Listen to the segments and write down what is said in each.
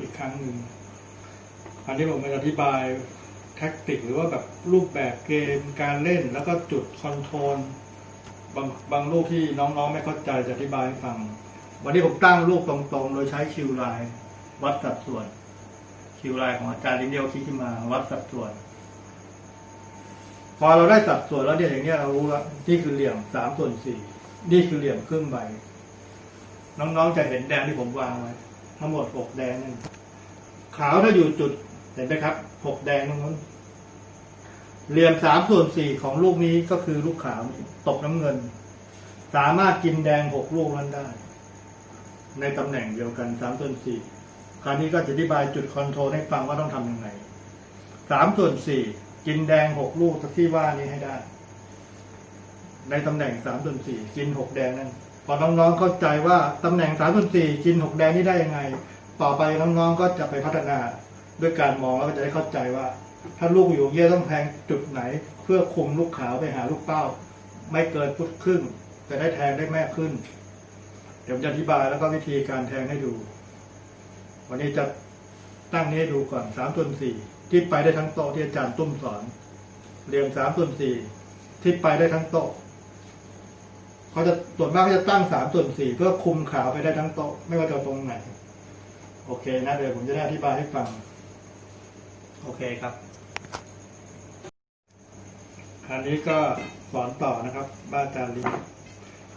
อีกครั้งหนึ่งอันนี้ผมจะอธิบายแท็กติกหรือว่าแบบรูปแบบเกมการเล่นแล้วก็จุดคอนโทรลบางบางลูกที่น้องๆ ไม่เข้าใจจะอธิบายให้ฟัง วันนี้ผมตั้งลูกตรงๆ โดยใช้คิวไลน์วัดสัดส่วน คิวไลน์ของอาจารย์ลิเดียวคิดขึ้นมาวัดสัดส่วน พอเราได้สัดส่วนแล้วเนี่ยอย่างเนี้ยเรารู้ว่านี่คือเหลี่ยมสามส่วนสี่นี่คือเหลี่ยมครึ่งใบ น้องๆจะเห็นแดงที่ผมวางไว้ ทั้งหมดหกแดงนั่นขาวถ้าอยู่จุดเห็นไหมครับหกแดงตรงนั้นเหลี่ยมสามส่วนสี่ของลูกนี้ก็คือลูกขาวตกน้ำเงิน สามารถกินแดงหกลูกนั้นได้ ในตำแหน่งเดียวกันสามส่วนสี่คราวนี้ก็จะอธิบายจุดคอนโทรลให้ฟังว่าต้องทำยังไงสามส่วนสี่กินแดงหกลูกที่ว่านี้ให้ได้ ในตำแหน่งสามส่วนสี่กินหกแดงนั่น อน้องๆเข้าใจว่าตำแหน่งสามส่วนสี่กินหกแดงนี่ได้ยังไง ต่อไปน้องๆก็จะไปพัฒนาด้วยการมองแล้วก็จะได้เข้าใจว่า ถ้าลูกอยู่เยี่ยต้องแทงจุดไหน เพื่อคุมลูกขาวไปหาลูกเป้า ไม่เกินฟุตครึ่งจะได้แทงได้แม่ขึ้น เดี๋ยวจะอธิบายแล้วก็วิธีการแทงให้ดู วันนี้จะตั้งนี้ดูก่อนสามส่วนสี่ที่ไปได้ทั้งโต๊ะที่อาจารย์ตุ้มสอนเรียงสามส่วนสี่ที่ไปได้ทั้งโต๊ะ เขาจะส่วนมากเขาจะตั้งสามส่วนสี่เพื่อคุมขาวไปได้ทั้งโต๊ะไม่ว่าจะตรงไหน โอเคนะเดี๋ยวผมจะได้อธิบายให้ฟัง โอเคครับคราวนี้ก็สอนต่อนะครับ บ้านอาจารย์ลิง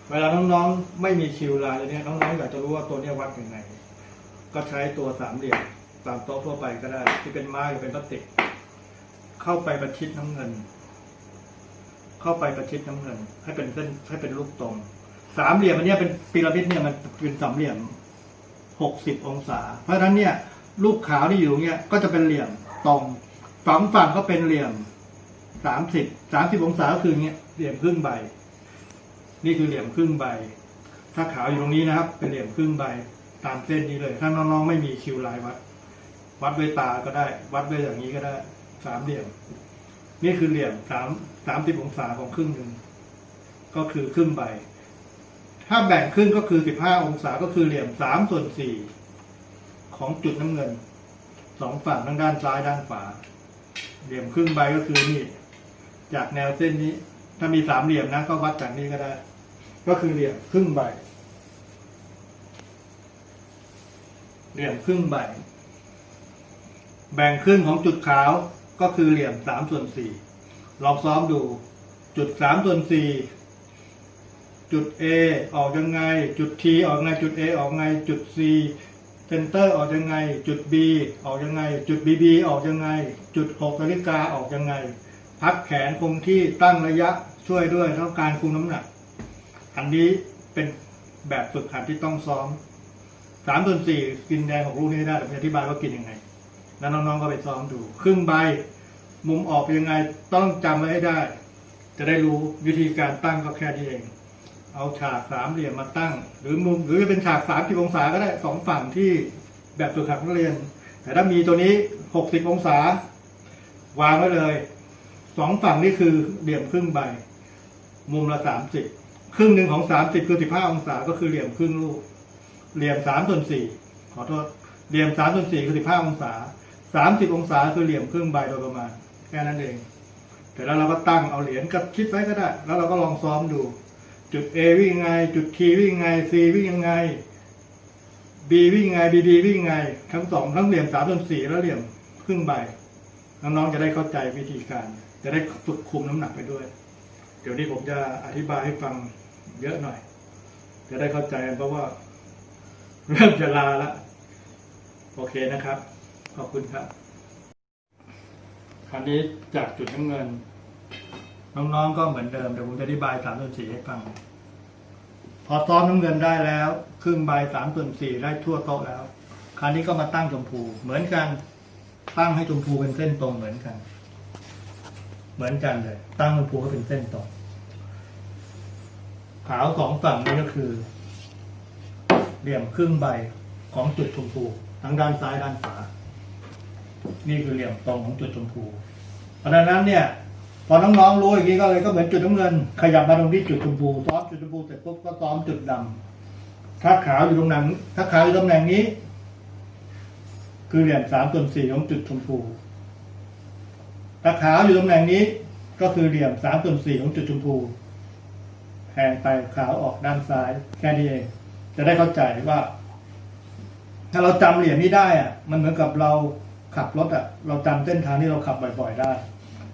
เวลาน้องๆไม่มีคิวไลน์เลยเนี่ยน้องๆอยากจะรู้ว่าตัวเนี้ยวัดยังไง ก็ใช้ตัวสามเหลี่ยมตามโต๊ะทั่วไปก็ได้ ที่เป็นไม้หรือเป็นพลาสติก เข้าไปประชิดน้ำเงิน เข้าไปประชิดน้ำเงิน ให้เป็นเส้นให้เป็นลูกตรง สามเหลี่ยมอันนี้เป็นพีระมิดเนี่ยมันเป็นสามเหลี่ยมหกสิบองศา เพราะฉะนั้นเนี่ยลูกขาวที่อยู่เนี้ยก็จะเป็นเหลี่ยมตรงฝั่งฝั่งก็เป็นเหลี่ยมสามสิบสามสิบองศาก็คือเนี้ยเหลี่ยมครึ่งใบ นี่คือเหลี่ยมครึ่งใบ ถ้าขาวอยู่ตรงนี้นะครับ เป็นเหลี่ยมครึ่งใบตามเส้นนี้เลย ถ้าน้องๆไม่มีคิวไลน์วัด วัดด้วยตาก็ได้ วัดด้วยอย่างนี้ก็ได้ สามเหลี่ยม นี่คือเหลี่ยมสามสามสิบองศาของครึ่งหนึ่งก็คือครึ่งใบ ถ้าแบ่งครึ่งก็คือสิบห้าองศาก็คือเหลี่ยมสามส่วนสี่ของจุดน้ำเงินสองฝั่งทั้งด้านซ้ายด้านขวาเหลี่ยมครึ่งใบก็คือนี่ จากแนวเส้นนี้ ถ้ามีสามเหลี่ยมนะก็วัดจากนี้ก็ได้ ก็คือเหลี่ยมครึ่งใบ เหลี่ยมครึ่งใบ แบ่งครึ่งของจุดขาว ก็คือเหลี่ยมสามส่วนสี่ลองซ้อมดู จุดสามส่วนสี่จุด A ออกยังไง จุด T ออกยังไง จุด A ออกยังไง จุด C เซนเตอร์ออกยังไง จุด B ออกยังไง จุด BB ออกยังไง จุด6นาฬิกาออกยังไง พักแขนคงที่ตั้งระยะช่วยด้วยต้องการคุมน้ำหนัก อันนี้เป็นแบบฝึกหัดที่ต้องซ้อมสามส่วนสี่กินแดงของลูกนี้ได้แต่ผมจะอธิบายว่ากินยังไง แล้วน้องๆก็ไปซ้อมดู ครึ่งใบมุมออกเป็นยังไงต้องจำไว้ให้ได้ จะได้รู้วิธีการตั้งก็แค่นี้เอง เอาฉากสามเหลี่ยมมาตั้ง หรือมุมหรือจะเป็นฉากสามสิบองศาก็ได้สองฝั่งที่แบบฝึกหัดนักเรียน แต่ถ้ามีตัวนี้หกสิบองศา วางไว้เลยสองฝั่งนี่คือเหลี่ยมครึ่งใบ มุมละสามสิบครึ่งหนึ่งของสามสิบคือสิบห้าองศาก็คือเหลี่ยมครึ่งลูกเหลี่ยมสามส่วนสี่ขอโทษเหลี่ยมสามส่วนสี่คือสิบห้าองศา สามสิบองศาคือเหลี่ยมครึ่งใบโดยประมาณแค่นั้นเองแต่แล้วเราก็ตั้งเอาเหรียญกับคิดไว้ก็ได้ แล้วเราก็ลองซ้อมดู จุด A วิ่งยังไง จุด T วิ่งยังไง C วิ่งยังไง B วิ่งยังไง BB วิ่งยังไง ทั้งสองทั้งเหลี่ยมสามส่วนสี่แล้วเหลี่ยมครึ่งใบน้องๆจะได้เข้าใจวิธีการ จะได้ฝึกคุมน้ำหนักไปด้วย เดี๋ยวนี้ผมจะอธิบายให้ฟังเยอะหน่อย จะได้เข้าใจเพราะว่า เริ่มจะลาละโอเคนะครับ ขอบคุณครับ คราวนี้จากจุดน้ำเงิน น้องๆก็เหมือนเดิมเดี๋ยวผมจะอธิบายสามส่วนสี่ให้ฟัง พอซ้อมน้ำเงินได้แล้ว ครึ่งใบสามส่วนสี่ได้ทั่วโต๊ะแล้ว คราวนี้ก็มาตั้งชมพูเหมือนกัน ตั้งให้ชมพูเป็นเส้นตรงเหมือนกัน เหมือนกันเลย ตั้งชมพูให้เป็นเส้นตรง ขาวสองฝั่งนี้ก็คือ เหลี่ยมครึ่งใบของจุดชมพูทั้งด้านซ้ายด้านขวา นี่คือเหลี่ยมตรงของจุดชมพูเพราะฉะนั้นเนี่ยพอน้องๆรู้อย่างนี้ก็เลยก็เหมือนจุดน้ำเงิน ขยับมาตรงที่จุดชมพูซ้อมจุดชมพูเสร็จปุ๊บก็ซ้อมจุดดำถ้าขาวอยู่ตรงนั้นถ้าขาวอยู่ตำแหน่งนี้ คือเหลี่ยมสามส่วนสี่ของจุดชมพูตาขาวอยู่ตำแหน่งนี้ ก็คือเหลี่ยมสามส่วนสี่ของจุดชมพูแทงไปขาวออกด้านซ้าย แค่นี้เองจะได้เข้าใจว่า ถ้าเราจำเหลี่ยมนี้ได้อะมันเหมือนกับเรา ขับรถอะเราจำเส้นทางที่เราขับบ่อย ๆ ได้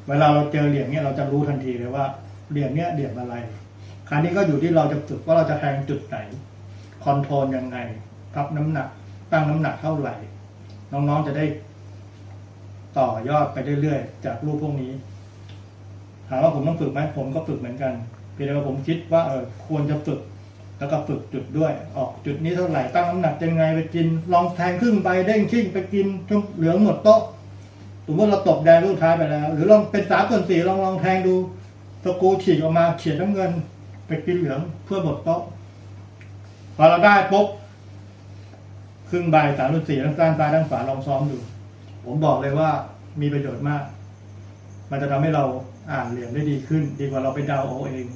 เวลาเราเจอเหลี่ยมเนี้ยเราจะรู้ทันทีเลยว่าเหลี่ยมเนี้ยเหลี่ยมอะไร คราวนี้ก็อยู่ที่เราจะฝึกว่าเราจะแทงจุดไหนคอนโทรลยังไงพับน้ำหนัก ตั้งน้ำหนักเท่าไหร่ น้องๆจะได้ต่อยอดไปเรื่อยๆจากรูปพวกนี้ถามว่าผมต้องฝึกไหมผมก็ฝึกเหมือนกันเพียงแต่ว่าผมคิดว่าเออควรจะฝึก แล้วก็ฝึกจุดด้วย ออกจุดนี้เท่าไหร่ตั้งน้ำหนักยังไงไปกิน ลองแทงครึ่งใบเด้งชิ่งไปกินจนเหลืองหมดโต๊ะสมมติเราตบแดงลูกท้ายไปแล้ว หรือลองเป็นสามส่วนสี่ลองลองแทงดูตะกูฉีกออกมาเขียนน้ำเงิน ไปกินเหลืองเพื่อหมดโต๊ะพอเราได้ปุ๊บครึ่งใบสามส่วนสี่ทั้งด้านซ้ายด้านขวาลองซ้อมดู ผมบอกเลยว่ามีประโยชน์มาก มันจะทำให้เราอ่านเหลี่ยมได้ดีขึ้น ดีกว่าเราไปเดาเอาเอง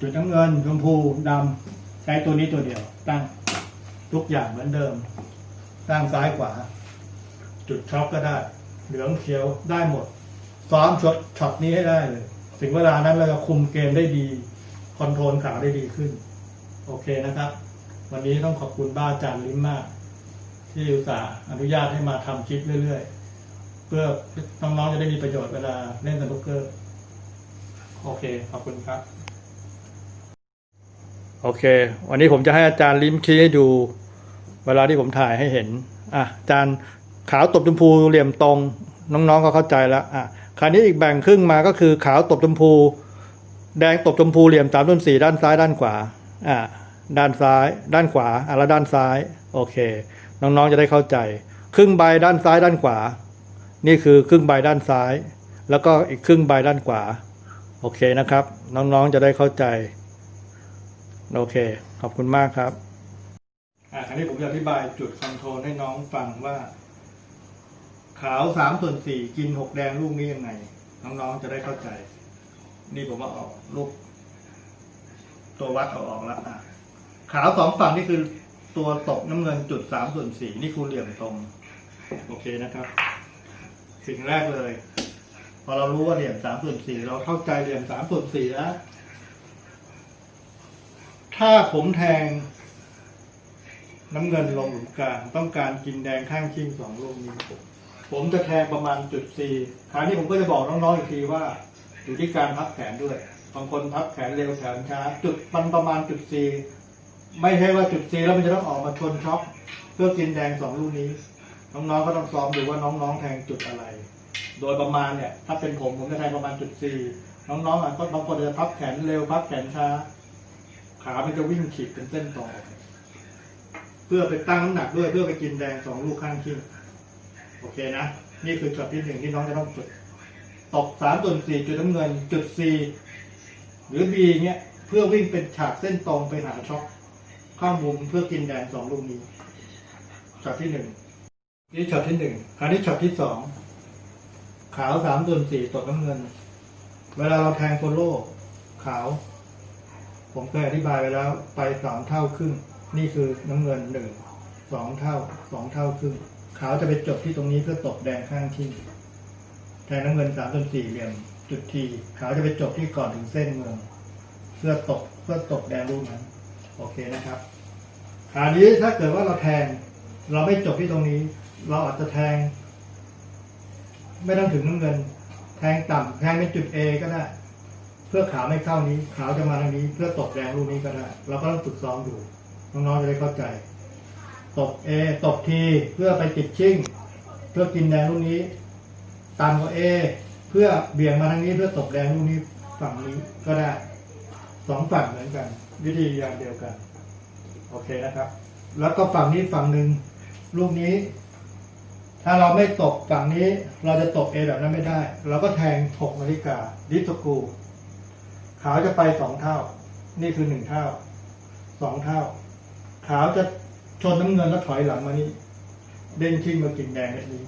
จุดน้ำเงินชมพูดำ ช้ตัวนี้ตัวเดียว ตั้งทุกอย่างเหมือนเดิม ตั้งซ้ายขวา จุดช็อปก็ได้ เหลืองเขียวได้หมด ซ้อมช็อตช็อตนี้ให้ได้เลย ถึงเวลานั้นเราจะคุมเกมได้ดี คอนโทรลขาได้ดีขึ้น โอเคนะครับ วันนี้ต้องขอบคุณบ้าจารย์ลิ้มมาก ที่อุตส่าห์อนุญาตให้มาทำคลิปเรื่อยๆ เพื่อน้องๆจะได้มีประโยชน์เวลาเล่นสนุกเกอร์ โอเค ขอบคุณครับ โอเค วันนี้ผมจะให้อาจารย์ลิ้มชี้ให้ดู เวลาที่ผมถ่ายให้เห็นอะอาจารย์ขาวตบชมพูเหลี่ยมตรงน้องๆก็เข้าใจแล้วอะคราวนี้อีกแบ่งครึ่งมาก็คือขาวตบชมพู แดงตบชมพูเหลี่ยมสามต้นสี่ด้านซ้ายด้านขวาอะด้านซ้าย ด้านขวาอะแล้วด้านซ้ายโอเค น้องๆจะได้เข้าใจ ครึ่งใบด้านซ้ายด้านขวา นี่คือครึ่งใบด้านซ้าย แล้วก็อีกครึ่งใบด้านขวาโอเคนะครับ น้องๆจะได้เข้าใจ โอเค ขอบคุณมากครับอ่าคราวนี้ผมจะอธิบายจุดคอนโทรลให้น้องฟังว่า ขาวสามส่วนสี่กินหกแดงลูกนี้ยังไง น้องๆจะได้เข้าใจ นี่ผมว่าออกลูก ตัววัดเอาออกแล้วอะขาวสองฝั่งนี่คือตัวตกน้ำเงินจุดสามส่วนสี่นี่คือเหลี่ยมตรง โอเคนะครับ สิ่งแรกเลย พอเรารู้ว่าเหลี่ยมสามส่วนสี่เราเข้าใจเหลี่ยมสามส่วนสี่แล้ว ถ้าผมแทง น้ำเงินลงหลุมกลางต้องการกินแดงข้างชิงสองลูกนี้ผมจะแทงประมาณจุดสี่คราวนี้ผมก็จะบอกน้องๆอีกทีว่า อยู่ที่การพับแขนด้วยบางคนพับแขนเร็วแขนช้า จุดมันประมาณจุดสี่ไม่ใช่ว่าจุดสี่แล้วมันจะต้องออกมาชนช็อปเพื่อกินแดงสองลูกนี้ น้องๆก็ต้องซ้อมดูว่าน้องๆแทงจุดอะไร โดยประมาณเนี่ย ถ้าเป็นผมผมจะแทงประมาณจุดสี่น้องๆอะก็บางคนจะพับแขนเร็วพับแขนช้า ขามันจะวิ่งขีดเป็นเส้นต่อ เพื่อไปตั้งน้ำหนักด้วยเพื่อไปกินแดงสองลูกข้างชิงโอเคนะ นี่คือจุดที่หนึ่งที่น้องจะต้องจุดตกสามส่วนสี่จุดน้ำเงิน จุดสี่หรือบีเนี้ยเพื่อวิ่งเป็นฉากเส้นตรงไปหาช็อคข้ามุมเพื่อกินแดงสองลูกนี้ช็อตที่หนึ่งนี่ช็อตที่หนึ่งคราวนี้ช็อตที่สองขาวสามส่วนสี่ตกน้ำเงิน เวลาเราแทงโฟโล่ขาว ผมเคยอธิบายไปแล้วไปสามเท่าครึ่ง นี่คือน้ำเงินหนึ่งสองเท่าสองเท่าครึ่งขาวจะไปจบที่ตรงนี้เพื่อตกแดงข้างที่ แทนน้ำเงินสามส่วนสี่เหลี่ยม จุดทีขาวจะไปจบที่ก่อนถึงเส้นเมือง เพื่อตกเพื่อตกแดงลูกนั้น โอเคนะครับคราวนี้ถ้าเกิดว่าเราแทง เราไม่จบที่ตรงนี้ เราอาจจะแทง ไม่ต้องถึงน้ำเงิน แทงต่ำแทงเป็นจุด A ก็ได้ เพื่อขาวไม่เข้านี้ ขาวจะมาทางนี้ เพื่อตกแดงลูกนี้ก็ได้ เราก็ต้องฝึกซ้อมดูน้องๆจะได้เข้าใจตก A ตกทีเพื่อไปติดชิ่ง เพื่อกินแดงลูกนี้ต่ำกว่า A เพื่อเบี่ยงมาทางนี้เพื่อตกแดงลูกนี้ฝั่งนี้ก็ได้สองฝั่งเหมือนกัน วิธีอย่างเดียวกัน โอเคนะครับ แล้วก็ฝั่งนี้ฝั่งหนึ่งลูกนี้ ถ้าเราไม่ตกฝั่งนี้ เราจะตก A แบบนั้นไม่ได้ เราก็แทงหกนาฬิกาดิสกู ขาวจะไปสองเท่า นี่คือหนึ่งเท่าสองเท่า ขาวจะชนน้ำเงินแล้วถอยหลังมานี่เด้งชิ่งมากินแดงแบบนี้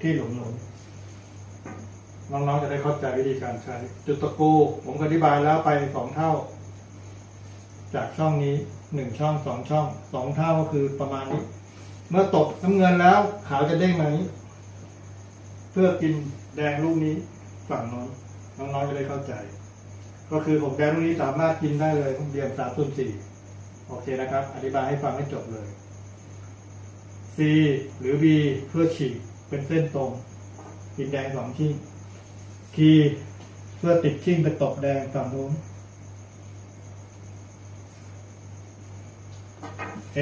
ที่หลงหลงน้องๆจะได้เข้าใจวิธีการใช้ จุดตะกูผมอธิบายแล้วไปสองเท่า จากช่องนี้หนึ่งช่องสองช่องสองเท่าก็คือประมาณนี้ เมื่อตกน้ำเงินแล้วขาวจะเด้งมานี้ เพื่อกินแดงลูกนี้ฝั่งโน้น น้องๆจะได้เข้าใจ ก็คือผมแดงลูกนี้สามารถกินได้เลยเรียมสามส่วนสี่โอเคนะครับ อธิบายให้ฟังให้จบเลย C หรือ B เพื่อฉีกเป็นเส้นตรงกินแดงสองชิ้น T เพื่อติดชิ่งไปตกแดงฝั่งโน้น A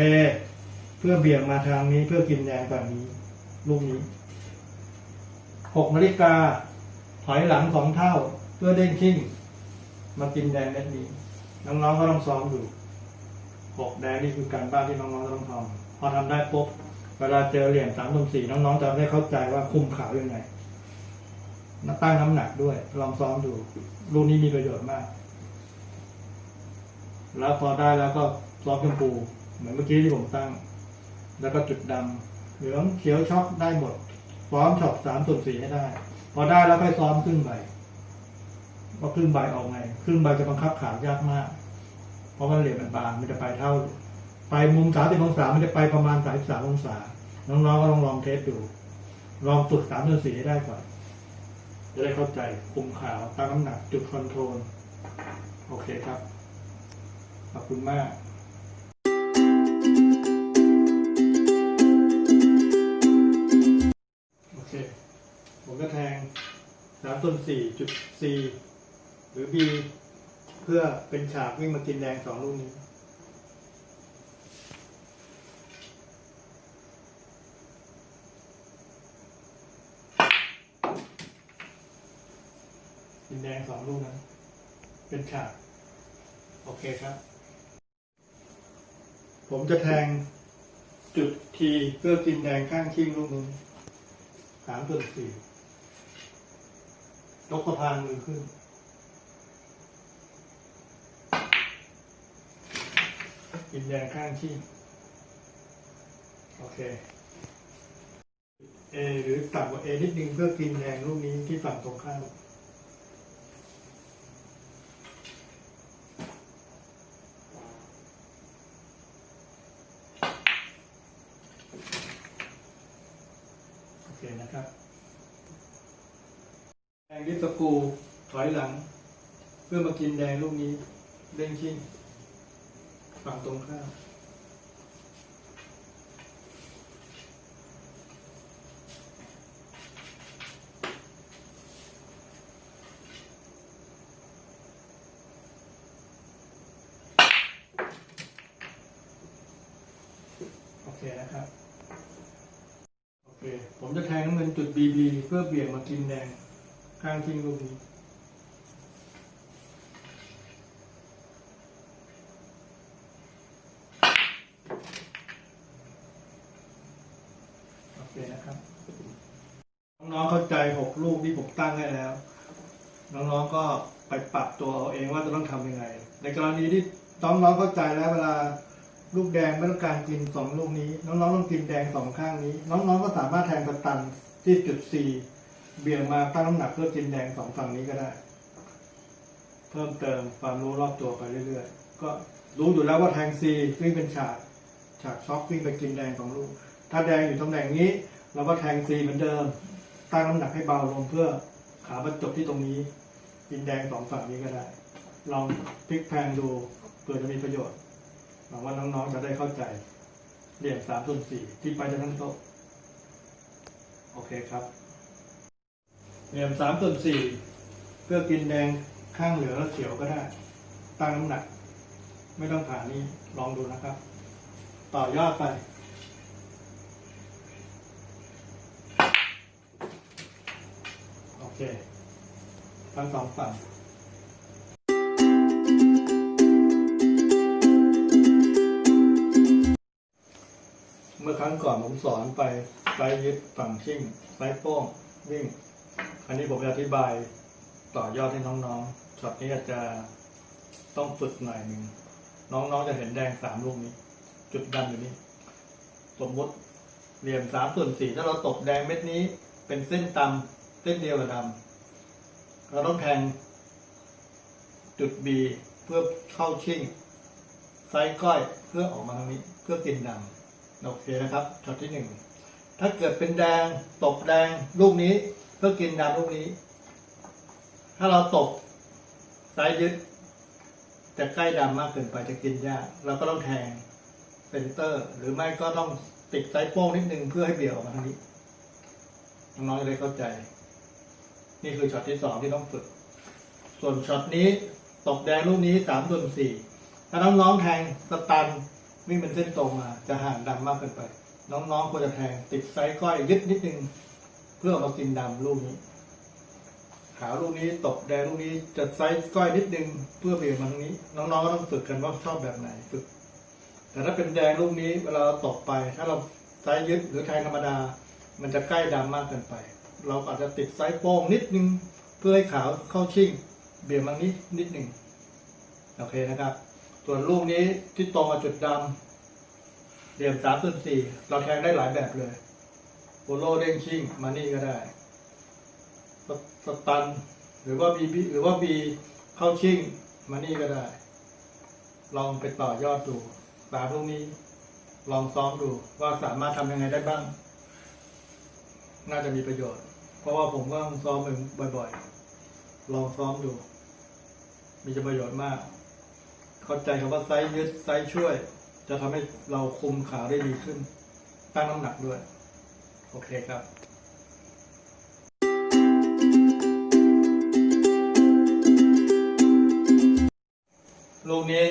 เพื่อเบี่ยงมาทางนี้เพื่อกินแดงฝั่งนี้ ลูกนี้หกนาฬิกา ถอยหลังสองเท่าเพื่อเด้งชิ่งมากินแดงเม็ดนี้น้องๆก็ต้องซ้อมดูหกแดงนี่คือการบ้านที่น้องๆต้องทำพอทำได้ปุ๊บเวลาเจอเหรียญสามตรงสี่น้องๆจะได้เข้าใจว่าคุมขาวยังไงตั้งน้ำหนักด้วย ลองซ้อมดูลูกนี้มีประโยชน์มาก แล้วพอได้แล้วก็ซ้อมชมพูเหมือนเมื่อกี้ที่ผมตั้ง แล้วก็จุดดำเหลืองเขียวช็อกได้หมดซ้อมช็อตสามส่วนสี่ให้ได้ พอได้แล้วค่อยซ้อมครึ่งใบว่าครึ่งใบออกไงครึ่งใบจะบังคับขายากมาก เพราะว่าเหรียญมันบางมันจะไปเท่า ไปมุมสามสิบองศามันจะไปประมาณสามสามองศาน้องๆก็ลองลองเทสดู ลองฝึกสามส่วนสี่ให้ได้ก่อนจะได้เข้าใจคุมขาวตั้งน้ำหนักจุดคอนโทรล โอเคครับ ขอบคุณมาก ผมก็แทงสามส่วนสี่จุด C หรือ B เพื่อเป็นฉากวิ่งมากินแดงสองลูกนี้ กินแดงสองลูกนั้นเป็นฉาก โอเคครับ ผมจะแทงจุดทีเพื่อกินแดงข้างชิงลูกนี้สามส่วนสี่ ยกสะพานมือขึ้น กินแดงข้างชิงโอเค A หรือต่ำกว่า A นิดนึงเพื่อกินแดงลูกนี้ที่ฝั่งตรงข้ามโอเคนะครับ แดงดิสกูถอยหลัง เพื่อมากินแดงลูกนี้เด้งชิ่งฝั่งตรงข้ามโอเคนะครับ โอเค ผมจะแทงน้ำเงินจุด BB เพื่อเบี่ยงมากินแดง ข้างทิ้งลูกโอเคนะครับน้องๆเข้าใจหกลูกที่ผมตั้งให้แล้ว น้องๆก็ไปปรับตัวเอาเองว่าจะต้องทำยังไง ในกรณีที่น้องๆเข้าใจแล้วเวลาลูกแดงไม่ต้องการกินสองลูกนี้ น้องๆต้องกินแดงสองข้างนี้ น้องๆก็สามารถแทงสตันที่จุด C เบี่ยงมาตั้งน้ำหนักเพื่อกินแดงสองฝั่งนี้ก็ได้ เพิ่มเติมความรู้รอบตัวไปเรื่อยๆ ก็รู้อยู่แล้วว่าแทง C วิ่งเป็นฉากฉากช็อควิ่งไปกินแดงสองลูก ถ้าแดงอยู่ตำแหน่งนี้เราก็แทง C เหมือนเดิม ตั้งน้ำหนักให้เบาลงเพื่อขาบรรจบที่ตรงนี้ กินแดงสองฝั่งนี้ก็ได้ ลองพลิกแพงดูเผื่อจะมีประโยชน์หวังว่าน้องๆจะได้เข้าใจเหรียญสามส่วนสี่ที่ไปจะทั้งโต๊ะโอเคครับ เหรียญสามส่วนสี่เพื่อกินแดงข้างเหลือและเขียวก็ได้ ตั้งน้ำหนัก ไม่ต้องผ่านนี้ลองดูนะครับ ต่อยอดไป โอเค ทั้งสองฝั่งเมื่อครั้งก่อนผมสอนไปไซส์ยึดฝั่งชิ่งไซส์โป้งวิ่ง อันนี้ผมจะอธิบายต่อยอดให้น้องๆช็อตนี้อาจจะต้องฝึกหน่อยหนึ่งน้องๆจะเห็นแดงสามลูกนี้ จุดดำอยู่นี่สมมติเหลี่ยมสามส่วนสี่ถ้าเราตบแดงเม็ดนี้ เป็นเส้นตำเส้นเดียวกับดำเราต้องแทงจุด B เพื่อเข้าชิ่งไซส์ก้อยเพื่อออกมาทางนี้ เพื่อกินดำโอเคนะครับช็อตที่หนึ่งถ้าเกิดเป็นแดงตกแดงลูกนี้ ก็กินดำลูกนี้ ถ้าเราตกสายยึดจะใกล้ดำมากเกินไปจะกินยากเราก็ต้องแทงเซนเตอร์ หรือไม่ก็ต้องติดไซส์โป้งนิดนึงเพื่อให้เบี่ยงออกมาทางนี้น้องๆจะได้เข้าใจ นี่คือช็อตที่สองที่ต้องฝึก ส่วนช็อตนี้ตกแดงลูกนี้สามส่วนสี่ถ้าน้องๆแทงสตันวิ่งเป็นเส้นตรงมา จะห่างดำมากเกินไป น้องๆควรจะแทงติดไซส์ก้อยยึดนิดนึง เพื่อเอามากินดำลูกนี้ ขาวลูกนี้ตกแดงลูกนี้จะไซส์ก้อยนิดนึงเพื่อเบี่ยงมาทางนี้ น้องๆก็ต้องฝึกกันว่าชอบแบบไหนฝึก แต่ถ้าเป็นแดงลูกนี้เวลาเราตกไป ถ้าเราไซส์ยึดหรือแทงธรรมดา มันจะใกล้ดำมากเกินไป เราอาจจะติดไซส์โป้งนิดนึง เพื่อให้ขาวเข้าชิ่ง เบี่ยงมานิดนิดหนึ่งโอเคนะครับ ส่วนลูกนี้ที่ตรงกับจุดดำเหลี่ยมสามส่วนสี่เราแทงได้หลายแบบเลย โบโลเด้งชิ่งมานี่ก็ได้สสตัน หรือว่าบีบหรือว่าบีเข้าชิ่งมานี่ก็ได้ ลองไปต่อยอดดูสามลูกนี้ ลองซ้อมดูว่าสามารถทำยังไงได้บ้าง น่าจะมีประโยชน์ เพราะว่าผมก็ต้องซ้อมบ่อยๆ ลองซ้อมดู มีประโยชน์มาก เข้าใจคำว่าไซส์ยึดไซส์ช่วย จะทำให้เราคุมขาได้ดีขึ้น ตั้งน้ำหนักด้วย โอเคครับลูกนี้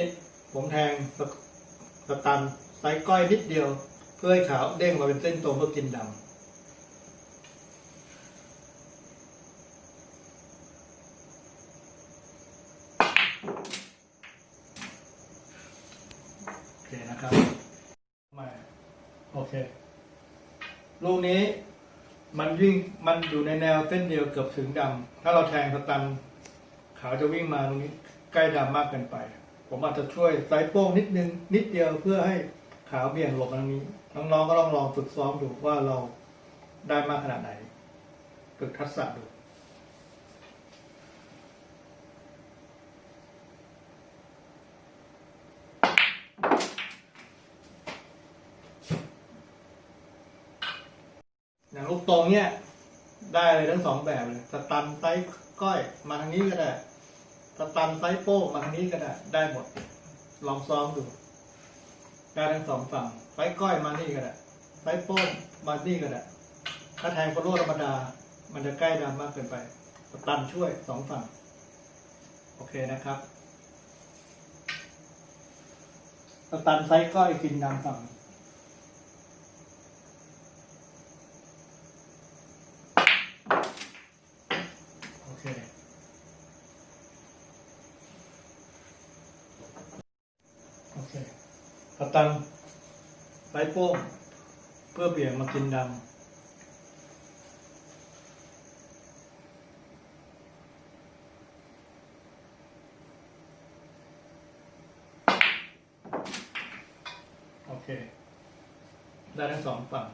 ผมแทงสะตันไซส์ก้อยนิดเดียว เพื่อให้ขาวเด้งมาเป็นเส้นตรงเพื่อกินดำ โอเคนะครับมาโอเค ลูกนี้มันวิ่งมันอยู่ในแนวเส้นเดียวเกือบถึงดำถ้าเราแทงสตันขาวจะวิ่งมาตรงนี้ใกล้ดำมากเกินไป ผมอาจจะช่วยไซส์โป้งนิดนึงนิดเดียวเพื่อให้ขาวเบี่ยงหลบมาทางนี้ น้องๆก็ลองลองฝึกซ้อมดูว่าเราได้มากขนาดไหนฝึกทักษะดู อย่างลูกตรงเนี่ย ได้เลยทั้งสองแบบเลยสตันไซส์ก้อยมาทางนี้ก็ได้สตันไซส์โป้มาทางนี้ก็ได้ ได้หมด ลองซ้อมดูได้ทั้งสองฝั่งไซส์ก้อยมานี่ก็ได้ไซส์โป้มานี่ก็ได้ ถ้าแทงโคโรธรรมดา มันจะใกล้ดำมากเกินไปสตันช่วยสองฝั่ง โอเคนะครับสตันไซส์ก้อยกินดำฝั่ง โอเค โอเค ตังไปโป้งเพื่อเปลี่ยนมากินดำโอเค ได้ทั้งสองฝั่ง